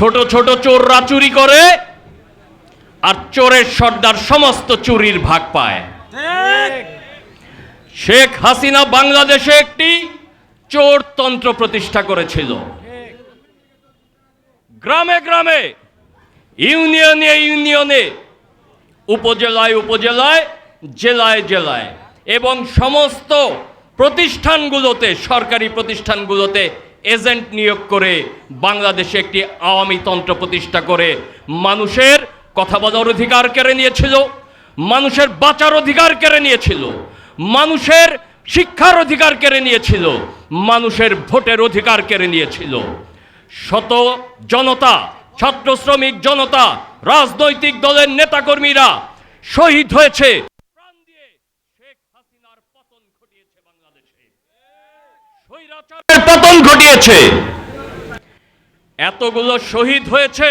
ছোট ছোট চোররা চুরি করে আর চোরের সর্দার সমস্ত চুরির ভাগ পায়। শেখ হাসিনা বাংলাদেশে একটি চোরতন্ত্র প্রতিষ্ঠা করেছিল। গ্রামে গ্রামে, ইউনিয়নে ইউনিয়নে, উপজেলায় উপজেলায়, জেলায় জেলায় এবং সমস্ত প্রতিষ্ঠানগুলোতে, সরকারি প্রতিষ্ঠানগুলোতে এজেন্ট নিয়োগ করে বাংলাদেশে একটি আওয়ামী তন্ত্র প্রতিষ্ঠা করে মানুষের কথা বলার অধিকার কেড়ে নিয়েছিল, মানুষের বাঁচার অধিকার কেড়ে নিয়েছিল, মানুষের শিক্ষার অধিকার কেড়ে নিয়েছিল, মানুষের ভোটের অধিকার কেড়ে নিয়েছিল। শত জনতা, ছাত্র শ্রমিক জনতা, রাজনৈতিক দলের নেতাকর্মীরা শহীদ হয়েছে। বাংলাদেশে। পতন ঘটিয়েছে। এতগুলো শহীদ হয়েছে,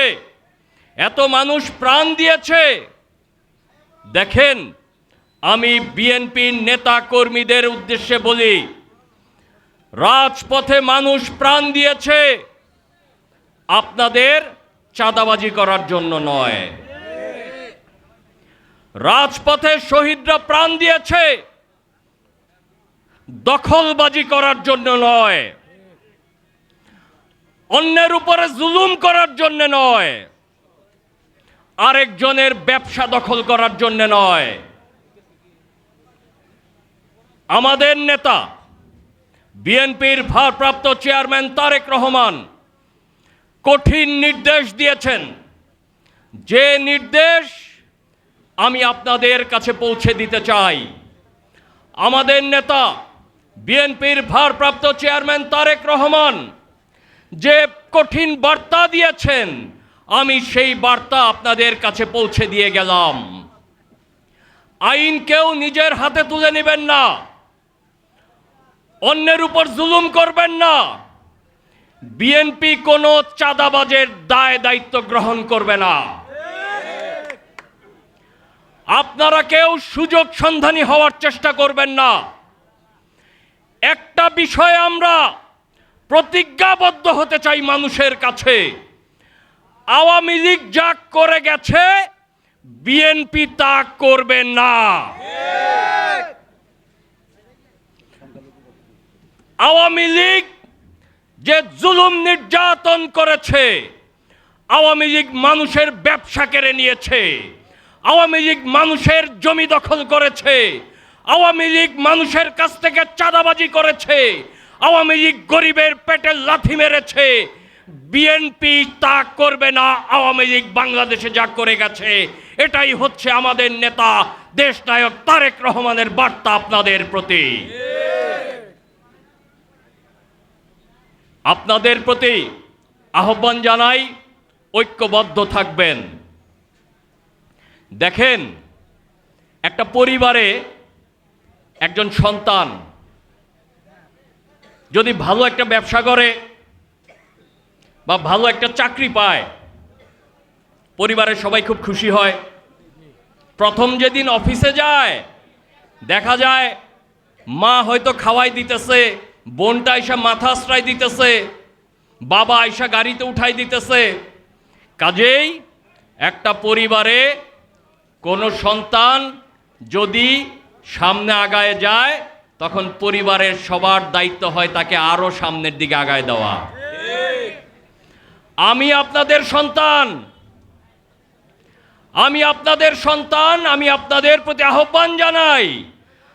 এত মানুষ প্রাণ দিয়েছে। দেখেন, আমি বিএনপির নেতা কর্মীদের উদ্দেশ্যে বলি, রাজপথে মানুষ প্রাণ দিয়েছে, আপনাদের চাঁদাবাজি করার জন্য নয়। রাজপথে শহীদরা প্রাণ দিয়েছে দখলবাজি করার জন্য নয়। অন্যের উপরে জুলুম করার জন্য নয়। আরেকজনের ব্যবসা দখল করার জন্য নয়। আমাদের নেতা, বিএনপির ভারপ্রাপ্ত চেয়ারম্যান তারেক রহমান কঠিন নির্দেশ দিয়েছেন। যে নির্দেশ আমি আপনাদের কাছে পৌঁছে দিতে চাই। আমাদের নেতা বিএনপির ভারপ্রাপ্ত চেয়ারম্যান তারেক রহমান, যে কঠিন বার্তা দিয়েছেন, আমি সেই বার্তা আপনাদের কাছে পৌঁছে দিয়ে গেলাম। আইন কেউ নিজের হাতে তুলে নেবেন না। অন্যের উপর জুলুম করবেন না। বিএনপি কোনো চাঁদাবাজের দায় দায়িত্ব গ্রহণ করবে না। আপনারা কেউ সুযোগ সন্ধানী হওয়ার চেষ্টা করবেন না। একটা বিষয়ে আমরা প্রতিজ্ঞাবদ্ধ হতে চাই মানুষের কাছে। আওয়ামী লীগ যা করে গেছে বিএনপি তা করবে না। আওয়ামী লীগ যে জুলুম নির্যাতন করেছে, আওয়ামী লীগ মানুষের ব্যবসা কেড়ে নিয়েছে, আওয়ামী লীগ মানুষের জমি দখল করেছে আওয়ামী লীগ মানুষের কাছ থেকে চাঁদাবাজি করেছে। আওয়ামী লীগ গরিবের পেটে লাথি মেরেছে। বিএনপি তা করবে না, আওয়ামী লীগ বাংলাদেশে যা করে গেছে। এটাই হচ্ছে আমাদের নেতা, দেশনায়ক তারেক রহমানের বার্তা আপনাদের প্রতি। আপনাদের প্রতি আহ্বান জানাই, ঐক্যবদ্ধ থাকবেন। দেখেন, একটা পরিবারে একজন সন্তান যদি ভালো একটা ব্যবসা করে বা ভালো একটা চাকরি পায়, পরিবারের সবাই খুব খুশি হয়। প্রথম যেদিন অফিসে যায়, দেখা যায় মা হয়তো খাওয়াই দিতেছে, বোনটা আইসা মাথা আশ্রয় দিতেছে, বাবা আইসা গাড়িতে উঠাই দিতেছে। কাজেই একটা পরিবারে কোনো সন্তান যদি সামনে আগায় যায়, তখন পরিবারের সবার দায়িত্ব হয় তাকে আরও সামনের দিকে আগায় দেওয়া। আমি আপনাদের সন্তান। আমি আপনাদের সন্তান, আমি আপনাদের প্রতি আহ্বান জানাই।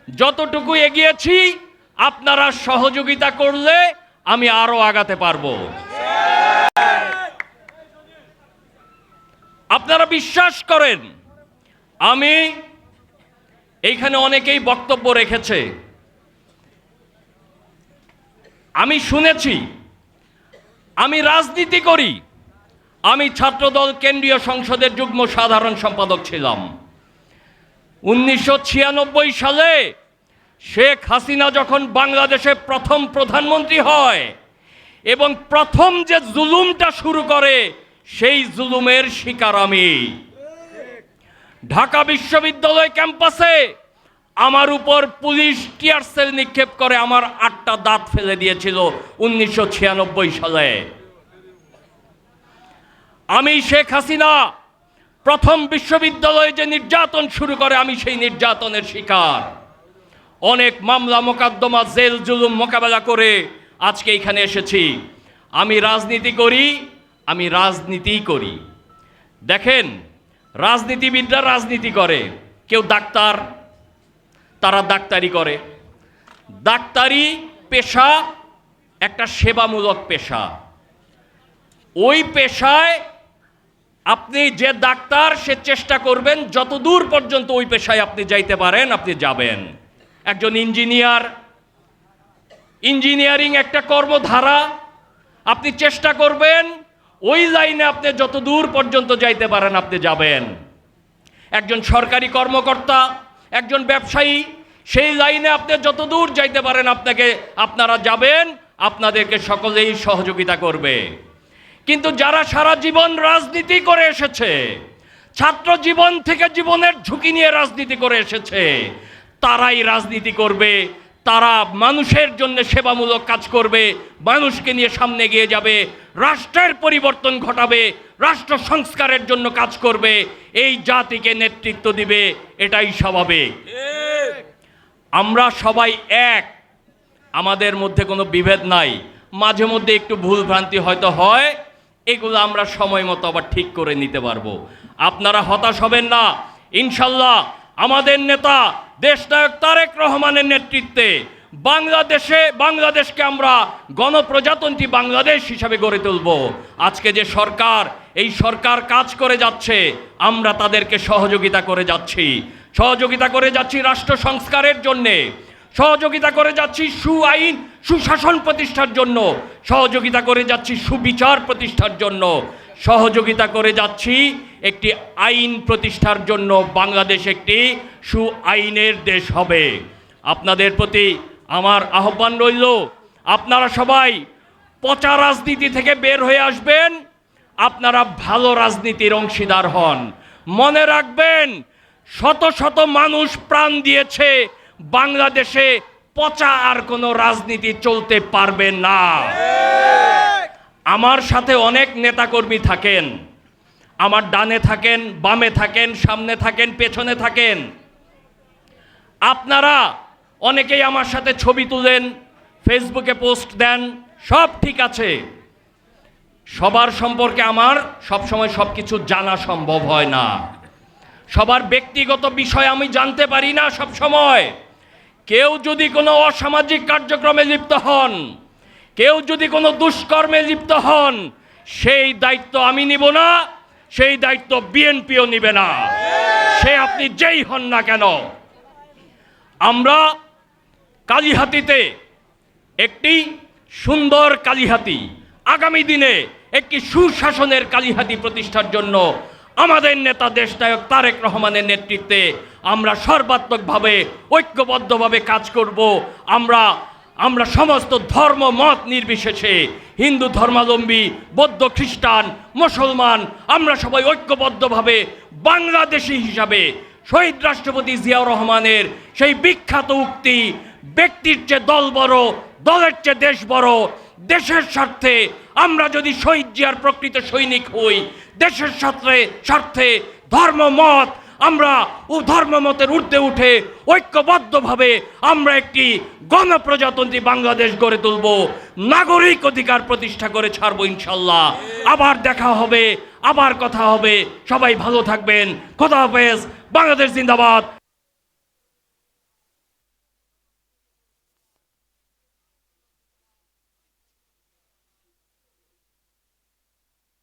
যতটুকু এগিয়েছি, আপনারা সহযোগিতা করলে আমি আরও আগাতে পারব। আপনারা বিশ্বাস করেন, আমি এইখানে অনেকেই বক্তব্য রেখেছে। আমি শুনেছি, আমি রাজনীতি করি, আমি ছাত্রদল কেন্দ্রীয় সংসদের যুগ্ম সাধারণ সম্পাদক ছিলাম। উনিশশো ছিয়ানব্বই সালে শেখ হাসিনা যখন বাংলাদেশে প্রথম প্রধানমন্ত্রী হয় এবং প্রথম যে জুলুমটা শুরু করে, সেই জুলুমের শিকার আমি। ঢাকা বিশ্ববিদ্যালয় ক্যাম্পাসে আমার উপর পুলিশ টিয়ার সেল নিক্ষেপ করে আমার আটটা দাঁত ফেলে দিয়েছিল উনিশশো ছিয়ানব্বই সালে। আমি শেখ হাসিনা, প্রথম বিশ্ববিদ্যালয়ে যে নির্যাতন শুরু করে আমি সেই নির্যাতনের শিকার। অনেক মামলা, মোকদ্দমা, জেল, জুলুম মোকাবেলা করে আজকে এখানে এসেছি। আমি রাজনীতি করি, আমি রাজনীতিই করি। দেখেন রাজনীতিবিদরা রাজনীতি করে। কেউ ডাক্তার, তারা ডাক্তারি করে। ডাক্তারি পেশা একটা সেবামূলক পেশা। ওই পেশায় আপনি যে ডাক্তার, সে চেষ্টা করবেন যত দূর পর্যন্ত ওই পেশায় আপনি যাইতে পারেন, আপনি যাবেন। একজন ইঞ্জিনিয়ার, ইঞ্জিনিয়ারিং একটা কর্মধারা, আপনি চেষ্টা করবেন ওই লাইনে আপনি যত দূর পর্যন্ত যাইতে পারেন, আপনি যাবেন। একজন সরকারি কর্মকর্তা, একজন ব্যবসায়ী, সেই লাইনে আপনি যত দূর যাইতে পারেন, আপনাকে, আপনারা যাবেন, আপনাদেরকে সকলেই সহযোগিতা করবে। কিন্তু যারা সারা জীবন রাজনীতি করে এসেছে, ছাত্র জীবন থেকে জীবনের ঝুঁকি নিয়ে রাজনীতি করে এসেছে, তারাই রাজনীতি করবে তারা মানুষের জন্য সেবামূলক কাজ করবে, মানুষকে নিয়ে সামনে গিয়ে যাবে, রাষ্ট্রের পরিবর্তন ঘটাবে, রাষ্ট্র সংস্কারের জন্য কাজ করবে, এই জাতিকে নেতৃত্ব দিবে, এটাই স্বাভাবিক। আমরা সবাই এক। আমাদের মধ্যে কোনো বিভেদ নাই। মাঝে মধ্যে একটু ভুল ভ্রান্তি হয়তো হয়, এগুলো আমরা সময় মতো আবার ঠিক করে নিতে পারব। আপনারা হতাশ হবেন না। ইনশাল্লাহ আমাদের নেতা দেশনায়ক তারেক রহমানের নেতৃত্বে বাংলাদেশে, বাংলাদেশকে আমরা গণপ্রজাতন্ত্রী বাংলাদেশ হিসাবে গড়ে তুলব। আজকে যে সরকার, এই সরকার কাজ করে যাচ্ছে, আমরা তাদেরকে সহযোগিতা করে যাচ্ছি। সহযোগিতা করে যাচ্ছি রাষ্ট্র সংস্কারের জন্যে। সহযোগিতা করে যাচ্ছি সু আইন সুশাসন প্রতিষ্ঠার জন্য। সহযোগিতা করে যাচ্ছি সুবিচার প্রতিষ্ঠার জন্য। সহযোগিতা করে যাচ্ছি। একটি আইন প্রতিষ্ঠার জন্য বাংলাদেশ একটি সু আইনের দেশ হবে। আপনাদের প্রতি আমার আহ্বান রইল। আপনারা সবাই পচা রাজনীতি থেকে বের হয়ে আসবেন। আপনারা ভালো রাজনীতির অংশীদার হন। মনে রাখবেন, শত শত মানুষ প্রাণ দিয়েছে। বাংলাদেশে পচা আর কোনো রাজনীতি চলতে পারবে না। আমার সাথে অনেক নেতাকর্মী থাকেন। আমার ডানে থাকেন, বামে থাকেন, সামনে থাকেন, পেছনে থাকেন। আপনারা অনেকেই আমার সাথে ছবি তুলেন, ফেসবুকে পোস্ট দেন, সব ঠিক আছে। সবার সম্পর্কে আমার সবসময় সব কিছু জানা সম্ভব হয় না। সবার ব্যক্তিগত বিষয় আমি জানতে পারি না সব সময় কেউ যদি কোনো অসামাজিক কার্যক্রমে লিপ্ত হন কেউ যদি কোনো দুষ্কর্মে লিপ্ত হন, সেই দায়িত্ব আমি নিব না, সেই দায়িত্ব বিএনপিও নিবে না। সে আপনি যেই হন না কেন, আমরা কালীহাতিতে একটি সুন্দর কালীহাতি, আগামী দিনে একটি সুশাসনের কালীহাতি প্রতিষ্ঠার জন্য আমাদের নেতা দেশনায়ক তারেক রহমানের নেতৃত্বে আমরা সর্বাত্মকভাবে, ঐক্যবদ্ধভাবে কাজ করব। আমরা আমরা সমস্ত ধর্ম, মত নির্বিশেষে হিন্দু ধর্মাবলম্বী, বৌদ্ধ, খ্রিস্টান, মুসলমান, আমরা সবাই ঐক্যবদ্ধভাবে বাংলাদেশি হিসাবে শহীদ রাষ্ট্রপতি জিয়াউর রহমানের সেই বিখ্যাত উক্তি, ব্যক্তির চেয়ে দল বড়, দলের চেয়ে দেশ বড়, দেশের স্বার্থে আমরা যদি শহীদ জিয়ার প্রকৃত সৈনিক হই, দেশের স্বার্থে স্বার্থে ধর্মমত আমরা ধর্মমতের ঊর্ধ্বে উঠে ঐক্যবদ্ধভাবে আমরা একটি গণপ্রজাতন্ত্রী বাংলাদেশ গড়ে তুলব। নাগরিক অধিকার প্রতিষ্ঠা করে ছাড়ব ইনশাল্লাহ। আবার দেখা হবে, আবার কথা হবে। সবাই ভালো থাকবেন। খোদা হাফেজ। বাংলাদেশ জিন্দাবাদ।